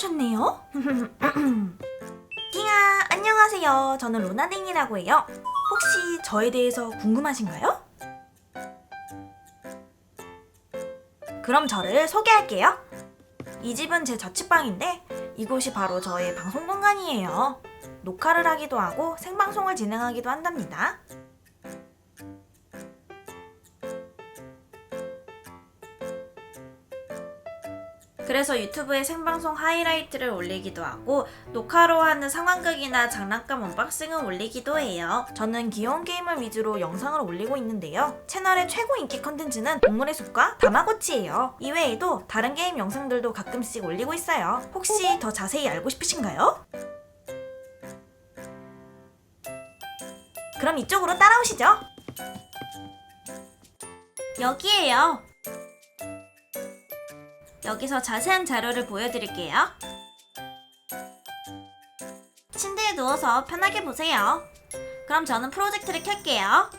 오셨네요. 띵아, 안녕하세요. 저는 로나딩이라고 해요. 혹시 저에 대해서 궁금하신가요? 그럼 저를 소개할게요. 이 집은 제 자취방인데 이곳이 바로 저의 방송 공간이에요. 녹화를 하기도 하고 생방송을 진행하기도 한답니다. 그래서 유튜브에 생방송 하이라이트를 올리기도 하고 녹화로 하는 상황극이나 장난감 언박싱을 올리기도 해요. 저는 귀여운 게임을 위주로 영상을 올리고 있는데요. 채널의 최고 인기 컨텐츠는 동물의 숲과 다마고치예요. 이외에도 다른 게임 영상들도 가끔씩 올리고 있어요. 혹시 더 자세히 알고 싶으신가요? 그럼 이쪽으로 따라오시죠. 여기에요. 여기서 자세한 자료를 보여드릴게요. 침대에 누워서 편하게 보세요. 그럼 저는 프로젝트를 켤게요.